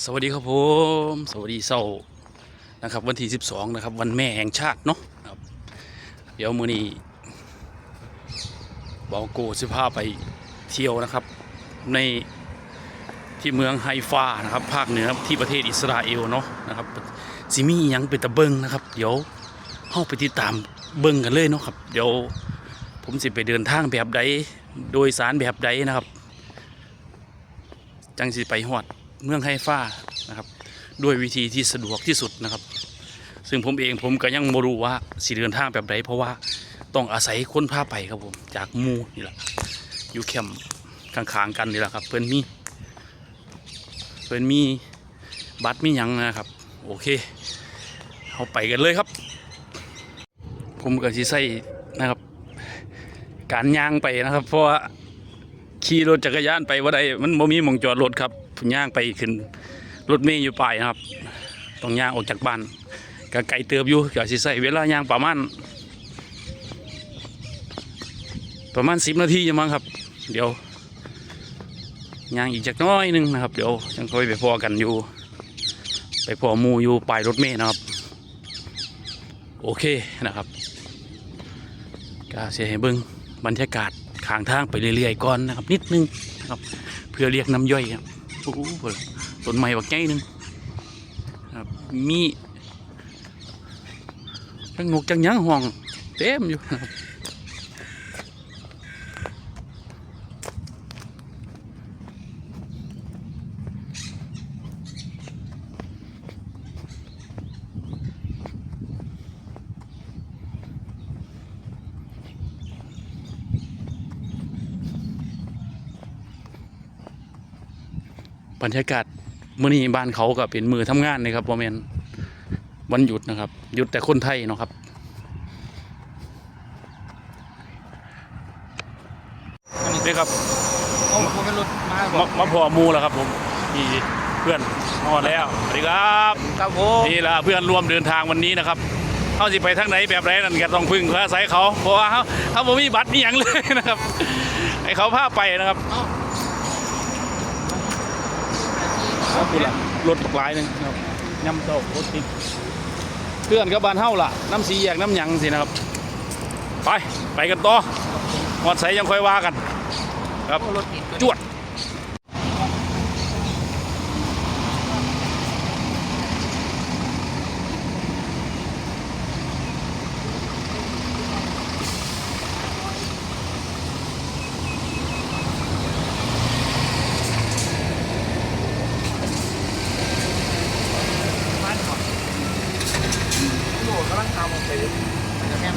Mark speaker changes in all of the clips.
Speaker 1: สวัสดีครับผม สวัสดีเศร้านะครับ วันที่ 12 นะครับ วันแม่แห่งชาติเนาะครับ เดี๋ยวมือนี้บอโกสิพาไปเที่ยวนะครับ ในที่เมืองไฮฟานะครับภาคเหนือที่ประเทศอิสราเอลเนาะนะครับสิมียังเป็นตะเบิงนะครับ เดี๋ยวเข้าไปติดตามเบิงกันเลยเนาะครับ เดี๋ยวผมสิไปเดินทางแบบใดโดยสารแบบใดนะครับ จังสิไปฮอด เมืองไฮฟ้านะครับ ด้วยวิธีที่สะดวกที่สุดนะครับ ซึ่งผมเองผมก็ยังไม่รู้ว่าสิเดินทางแบบใดเพราะว่าต้องอาศัยคนพาไปครับผมจากมูนี่แหละอยู่แคมป์ข้างๆกันนี่แหละครับ เพื่อนมี เพื่อนมีบัตรมียังนะครับ โอเคเอาไปกันเลยครับ ผมก็สิใส่นะครับ การย่างไปนะครับ เพราะว่าขี่รถจักรยานไปว่าใดมันบ่มีมองจอดรถครับ ผมย่างไปขึ้นรถเมย์อยู่ปลายนะครับต้องย่างออกจากบ้านก็ไกลเติบอยู่ก็สิใช้เวลาย่างประมาณประมาณสิบนาทีมั้งครับ เดี๋ยวย่างอีกจักน้อยหนึงนะครับ เดี๋ยวยังค่อยไปพอกันอยู่ ไปพอมูอยู่ปลายรถเมย์นะครับ โอเคนะครับก็เสียให้เบิ้งบรรยากาศขางทางไปเรื่อยๆก่อนนะครับ นิดนึงนะครับ เพื่อเรียกน้ำย่อยครับ โอ้โหต้นไม้บักใหญ่หนึงครับมีจังงกจังยังห้อง เต็มอยู่ครับ บรรยากาศมื้อนี้บ้านเขาก็เป็นมือทำงานนะครับบ่แม่นวันหยุดนะครับ หยุดแต่คนไทยเนาะครับนี่ครับ
Speaker 2: เอาผมเป็นรถมาบ
Speaker 1: มา
Speaker 2: อก
Speaker 1: มาพอหมูแล้วครับผมนี่เพื่อนนอนแล้วสวัสดีครับ
Speaker 2: ครับผม
Speaker 1: นี่ละเพื่อนร่วมเดินทางวันนี้นะครับเขาสิไปทางไหนแบบไรนั่นก็ต้องพึ่งอาศัยเขาเพราะว่าเขาเขาบ่มีบัตรนี่ยังเลยนะครับให้เขาพาไปนะครับ ครับนี่ละรถหลายหนึงครับย่ำโตกรถติดเพื่อนกับบ้านเฮาล่ะน้ำสีแยกน้ำหยังสินะครับ ไปไปกันต่อหอดใสยังค่อยว่ากัน ครับ
Speaker 2: รถติด
Speaker 1: จวด
Speaker 2: โหกำลังทำไปมันจะแม่น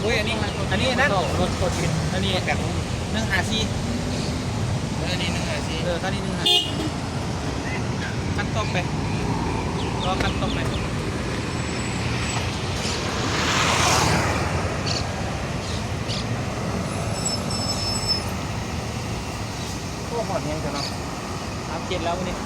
Speaker 2: โอ้ยอันนี้อั นนี้นั่นรถรถติดอันนี้แบบหนึ่งหาซีอันนี้หนึ่งหาซีเออตอนนี้หนึ่งหาขั้นต้มไปรอขั้นต้มไปโอ้หอดยังจะเนาะอัพเจ็ดแล้ววันนี้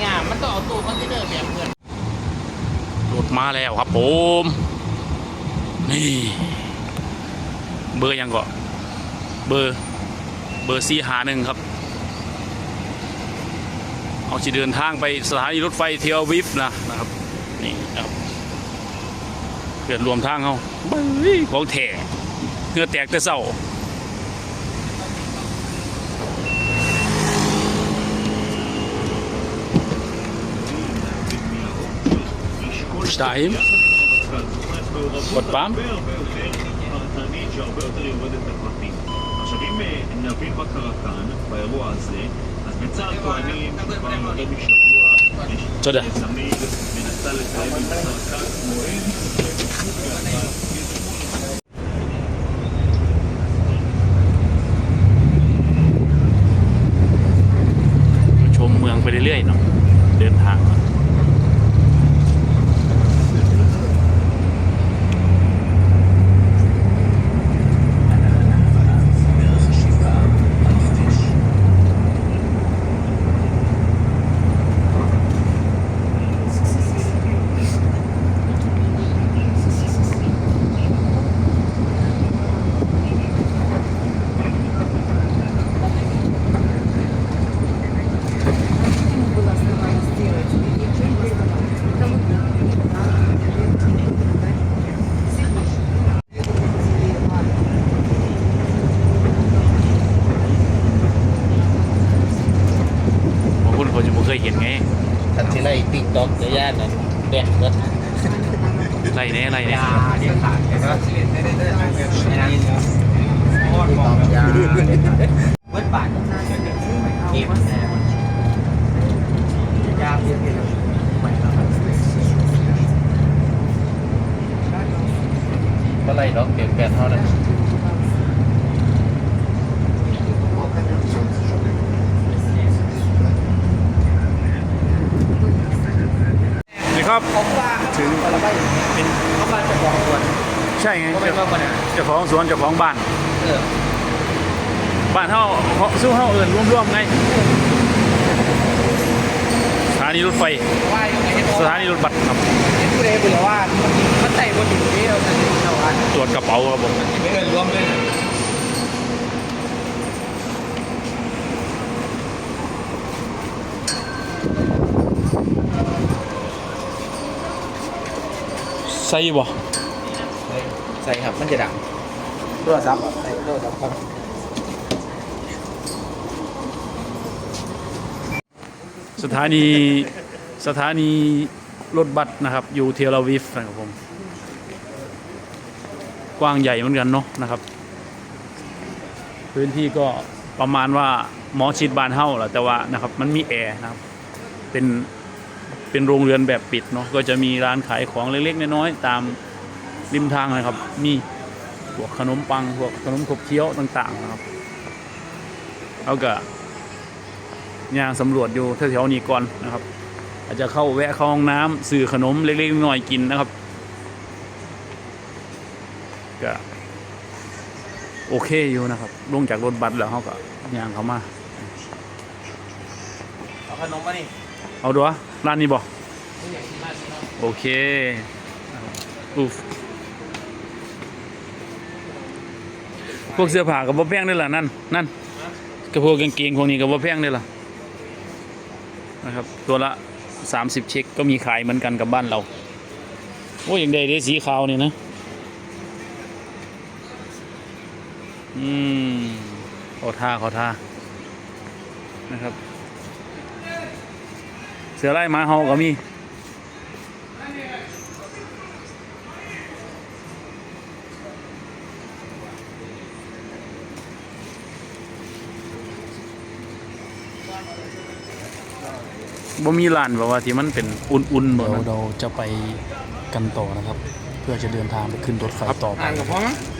Speaker 2: เนี่ยมันต้องเอาตู้คอนเทนเนอร์แบบเพื่อน
Speaker 1: รถมา แล้วครับผมนี่ เบอร์ยังก็เบอร์เบอร์สี่หาหนึ่งครับ เอาจะเดินทางไปสถานีรถไฟเทียววิฟนะนะครับนี่นะครับเพื่อนรวมทางเขาเบ้ยของแท้เงื่อแตกแต่เศร้า
Speaker 3: יותר יורדת לפרטים. עכשיו אם אה, נבין מה קרה כאן, באירוע הזה, אז בצה"ל טוענים שכבר יותר משבוע
Speaker 1: תודה.
Speaker 3: צמיד מנסה לתאם עם השר כץ מועד.
Speaker 1: ชมเมืองไปเรื่อยๆเนาะเดินทาง
Speaker 2: เดี๋ยวย่านนั้นแบตเบิด
Speaker 1: ไรเนี่ยไรเนี่ย
Speaker 2: ยาเดี๋ยวขาดเดี๋ยวก็ได้ได้ได้ไม่นานโคตรบอกยาเบิดบาทเก็บยาเพียงเดียวใหม่แล้วครับ
Speaker 1: เท่าไรดอกเก็บแปดเท่าไรนี่ ครับ
Speaker 2: ผมว่าถึงอะไรบ้างเป็นเขามาจากกองส่วน
Speaker 1: ใช่ไง
Speaker 2: ก็ไม่ว่าคนอะ
Speaker 1: เจ้าของสวนเจ้าของบ้าน
Speaker 2: เออ
Speaker 1: บ้านเฮาสู้เฮาเอิ้นร่วมๆไงสถานีรถไฟ
Speaker 2: ว่ายังไงให้
Speaker 1: สถานีรถบัสครับ
Speaker 2: เห็นผู้ใดบอกว่ามันมันใส่บนอยู่ที่เราจะเอาอัน
Speaker 1: ตรวจกระเป๋าครับผม
Speaker 2: ไม่เกินรวมเลย
Speaker 1: ใส่บ่
Speaker 2: ใส่ครับ มันจะดังโทรศัพท์ใส่โทรศัพท์ครับ
Speaker 1: สถานีสถานีรถบัสนะครับ อยู่เทลอาวิฟนะครับผม กว้างใหญ่เหมือนกันเนาะนะครับ พื้นที่ก็ประมาณว่าหมอชิดบานเฮ้าแหละแต่ว่านะครับ มันมีแอร์นะครับ เป็น เป็นโรงเรือนแบบปิดเนาะก็จะมีร้านขายของเล็กๆน้อยๆตามริมทางนะครับ มีพวกขนมปังพวกขนมขบเคี้ยวต่างๆนะครับเอาก็ย่างสำรวจอยู่แถวๆนี้ก่อนนะครับ อาจจะเข้าแวะเข้าห้องน้ำซื้อขนมเล็กๆน้อยๆกินนะครับก็โอเคอยู่นะครับลงจากรถบัสแล้วเขาก็ย่างเข้ามา
Speaker 2: เอาขนมมานี่
Speaker 1: เอาดูวะ ร้านนี้บอกโอเคอูฟพวกเสื้อผ้ากับบ่แพงได้ล่ะนั่นนั่นกับพวกกางเกงพวกนี้กับบ่แพงได้ล่ะนะครับ ตัวละสามสิบเช็คก็มีขายเหมือนกันกับบ้านเรา โอ้ยอย่างใดเด้สีขาวนี่นะอืมขอท่าขอท่านะครับ เสือไล่หมาเฮาก็มี บ่มีร้านแบบว่าที่มันเป็นอุ่นๆบ่
Speaker 4: เดี๋ยว
Speaker 1: นั้น
Speaker 4: เราจะไปกันต่อนะครับ เพื่อจะเดินทางไปขึ้นรถไฟต่อไป
Speaker 2: อ่านกับพ่อมั้ง
Speaker 4: ค